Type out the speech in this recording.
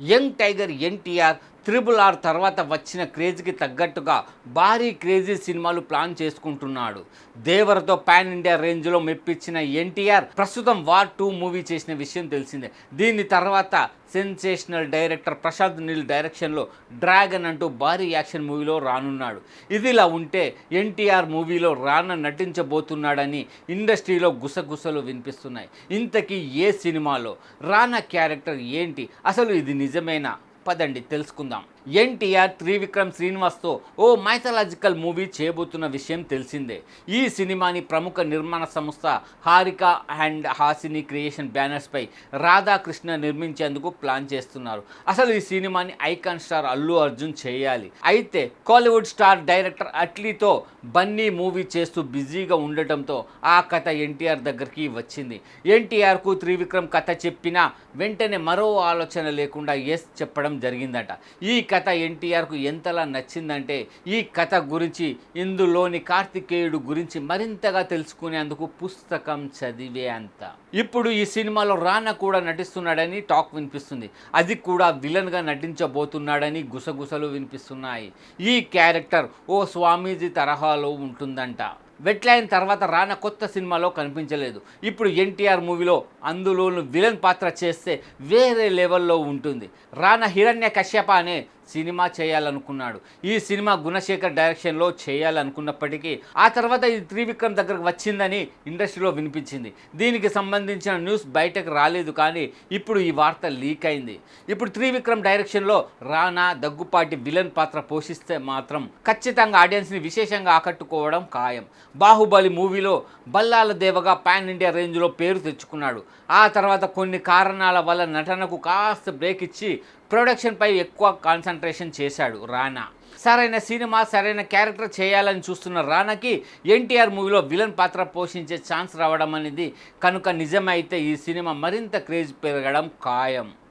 Young tiger NTR triple R తర్వాత వచ్చిన క్రేజ్కి తగ్గట్టుగా భారీ క్రేజీ సినిమాలు ప్లాన్ చేసుకుంటున్నాడు. దేవరతో పాన్ ఇండియా రేంజ్లో మెప్పించిన ఎన్టీఆర్ ప్రస్తుతం వార్ టూ మూవీ చేసిన విషయం తెలిసిందే. దీని తర్వాత సెన్సేషనల్ డైరెక్టర్ ప్రశాంత్ నీల్ డైరెక్షన్లో డ్రాగన్ అంటూ భారీ యాక్షన్ మూవీలో రానున్నాడు. ఇదిలా ఉంటే ఎన్టీఆర్ మూవీలో రాన నటించబోతున్నాడని ఇండస్ట్రీలో గుసగుసలు వినిపిస్తున్నాయి. ఇంతకీ ఏ సినిమాలో? రానా క్యారెక్టర్ ఏంటి? అసలు ఇది నిజమేనా? పదండి తెలుసుకుందాం. ఎన్టీఆర్ త్రివిక్రమ్ శ్రీనివాస్తో ఓ మైథలాజికల్ మూవీ చేయబోతున్న విషయం తెలిసిందే. ఈ సినిమాని ప్రముఖ నిర్మాణ సంస్థ హారిక అండ్ హాసిని క్రియేషన్ బ్యానర్స్పై రాధాకృష్ణ నిర్మించేందుకు ప్లాన్ చేస్తున్నారు. అసలు ఈ సినిమాని ఐకాన్ స్టార్ అల్లు అర్జున్ చేయాలి. అయితే కాలీవుడ్ స్టార్ డైరెక్టర్ అట్లీతో బన్నీ మూవీ చేస్తూ బిజీగా ఉండటంతో ఆ కథ ఎన్టీఆర్ దగ్గరికి వచ్చింది. ఎన్టీఆర్కు త్రివిక్రమ్ కథ చెప్పినా వెంటనే మరో ఆలోచన లేకుండా ఎస్ చెప్పడం జరిగిందట. ఈ కథ ఎన్టీఆర్కు ఎంతలా నచ్చిందంటే ఈ కథ గురించి ఇందులోని కార్తికేయుడు గురించి మరింతగా తెలుసుకునేందుకు పుస్తకం చదివే అంత. ఇప్పుడు ఈ సినిమాలో రానా కూడా నటిస్తున్నాడని టాక్ వినిపిస్తుంది. అది కూడా విలన్గా నటించబోతున్నాడని గుసగుసలు వినిపిస్తున్నాయి. ఈ క్యారెక్టర్ ఓ స్వామీజీ తరహాలో ఉంటుందంట. వెట్లైన్ తర్వాత రానా కొత్త సినిమాలో కనిపించలేదు. ఇప్పుడు ఎన్టీఆర్ మూవీలో అందులోను విలన్ పాత్ర చేస్తే వేరే లెవెల్లో ఉంటుంది. రానా హిరణ్య కశ్యప అనే సినిమా చేయాలనుకున్నాడు. ఈ సినిమా గుణశేఖర్ డైరెక్షన్లో చేయాలనుకున్నప్పటికీ ఆ తర్వాత ఇది త్రివిక్రమ్ దగ్గరకు వచ్చిందని ఇండస్ట్రీలో వినిపించింది. దీనికి సంబంధించిన న్యూస్ బయటకు రాలేదు కానీ ఇప్పుడు ఈ వార్త లీక్ అయింది. ఇప్పుడు త్రివిక్రమ్ డైరెక్షన్లో రానా దగ్గుపాటి విలన్ పాత్ర పోషిస్తే మాత్రం ఖచ్చితంగా ఆడియన్స్ని విశేషంగా ఆకట్టుకోవడం ఖాయం. బాహుబలి మూవీలో బల్లాల దేవగా పాన్ ఇండియా రేంజ్లో పేరు తెచ్చుకున్నాడు. ఆ తర్వాత కొన్ని కారణాల వల్ల నటనకు కాస్త బ్రేక్ ఇచ్చి ప్రొడక్షన్పై ఎక్కువ కాన్సన్ట్రేషన్ చేశాడు రానా. సరైన సినిమా సరైన క్యారెక్టర్ చేయాలని చూస్తున్న రానాకి ఎన్టీఆర్ మూవీలో విలన్ పాత్ర పోషించే ఛాన్స్ రావడం అనేది కనుక నిజమైతే ఈ సినిమా మరింత క్రేజ్ పెరగడం ఖాయం.